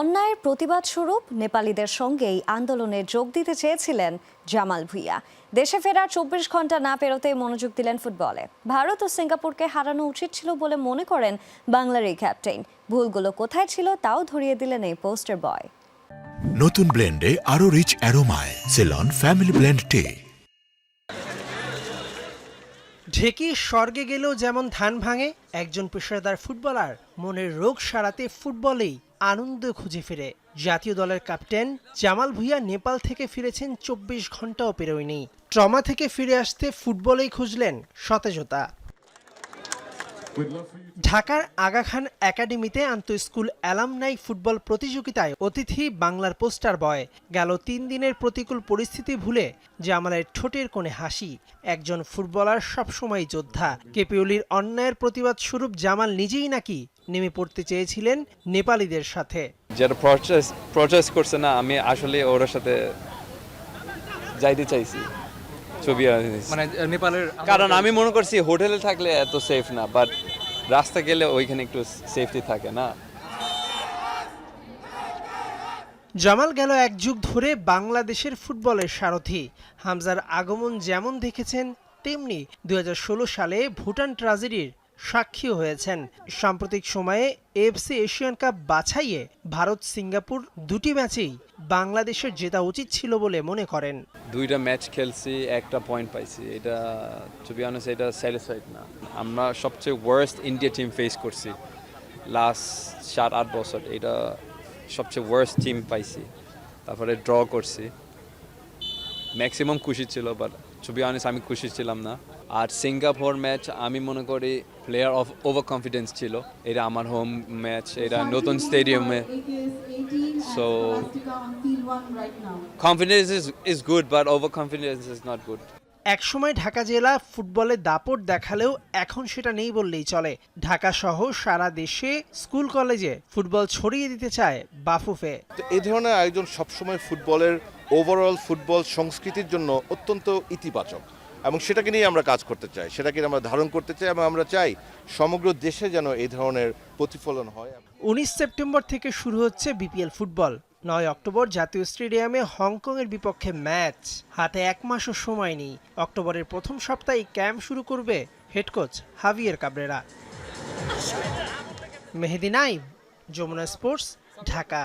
অন্যায়ের প্রতিবাদ স্বরূপ নেপালিদের সঙ্গেই আন্দোলনে যোগ দিতে চেয়েছিলেন জামাল ভুইয়া। দেশে ফেরার চব্বিশ ঘণ্টা না পেরোতেই মনোযোগ দিলেন ফুটবলে। ভারত ও সিঙ্গাপুরকে হারানো উচিত ছিল বলে মনে করেন বাংলার এই ক্যাপ্টেন। ভুলগুলো কোথায় ছিল তাও ধরিয়ে দিলেন এই পোস্টার বয়। নতুন ব্লেন্ডে আরও রিচ অ্যারোমায় সেলন ফ্যামিলি ব্লেন্ড টে ঢেকি স্বর্গে গেলেও যেমন ধান ভাঙে একজন পেশাদার ফুটবলার মনের রোগ সারাতে ফুটবলেই আনন্দ খুঁজে ফিরে। জাতীয় দলের ক্যাপ্টেন জামাল ভুইয়া নেপাল থেকে ফিরেছেন চব্বিশ ঘন্টাও পেরোয়নি। ট্রমা থেকে ফিরে আসতে ফুটবলেই খুঁজলেন সতেজতা। ঢাকার আগা খান একাডেমিতে আন্ত স্কুল অ্যালামনাই ফুটবল প্রতিযোগিতায় অতিথি বাংলার পোস্টার বয়। গেল তিন দিনের প্রতিকূল পরিস্থিতি ভুলে জামালের ঠোঁটের কোণে হাসি। একজন ফুটবলার সবসময় যোদ্ধা। কেপিউলির অন্যায়ের প্রতিবাদ স্বরূপ জামাল নিজেই নাকি নেমে পড়তে চেয়েছিলেন নেপালিদের সাথে। যারা প্রচেস প্রচেস করছে না আমি আসলে ওর সাথে যাইতে চাইছি ছবি মানে নেপালের কারণ আমি মনে করছি হোটেলে থাকলে এত সেফ না বাট রাস্তা গেলে ওইখানে একটু সেফটি থাকে না। জামাল গেল এক যুগ ধরে বাংলাদেশের ফুটবলের সারথি। হামজার আগমন যেমন দেখেছেন তেমনি দুই হাজার ষোলো সালে ভুটান ট্রাজেডির সাক্ষীও হয়েছেন। সাম্প্রতিক সময়ে এফসি এশিয়ান কাপ বাছাইয়ে ভারত সিঙ্গাপুর দুটি ম্যাচেই বাংলাদেশের জেতা উচিত ছিল বলে মনে করেন। দুইটা ম্যাচ খেলছি, একটা পয়েন্ট পাইছি। এটা ছবি অনেস্ট এটা স্যাটিসফাইড না। আমরা সবচেয়ে ওয়ার্স্ট ইন্ডিয়া টিম ফেস করছি। লাস্ট সাত, আট বছর এটা সবচেয়ে ওয়ার্স্ট টিম পাইছি। তারপরে ড্র করছি। ম্যাক্সিমাম খুশি ছিল বাট ছবি অনেস্ট আমি খুশি ছিলাম না। আর সিঙ্গাপুর ম্যাচ আমি মনে করি প্লেয়ার অফ ওভার কনফিডেন্স ছিল। এটা আমার হোম ম্যাচ এটা নতুন স্টেডিয়ামে so confidence is is good but over confidence is not good একসময় ঢাকা জেলা ফুটবলে দাপট দেখালেও এখন সেটা নেই বললেই চলে। ঢাকা সহ সারা দেশে স্কুল কলেজে ফুটবল ছড়িয়ে দিতে চায় বাফুফে। তো এই ধরনের আয়োজন সবসময় ফুটবলের ওভারঅল ফুটবল সংস্কৃতির জন্য অত্যন্ত ইতিবাচক। এবং সেটাকে নিয়ে আমরা কাজ করতে চাই। সেটাকে আমরা ধারণ করতে চাই এবং আমরা চাই সমগ্র দেশে যেন এই ধরনের প্রতিফলন হয়। উনিশ সেপ্টেম্বর থেকে শুরু হচ্ছে বিপিএল ফুটবল। নয় অক্টোবর জাতীয় স্টেডিয়ামে হংকংয়ের বিপক্ষে ম্যাচ। হাতে এক মাসও সময় নেই। অক্টোবরের প্রথম সপ্তাহে ক্যাম্প শুরু করবে head coach Javier Cabrera. Mehedi Naim, Jamuna sports, Dhaka.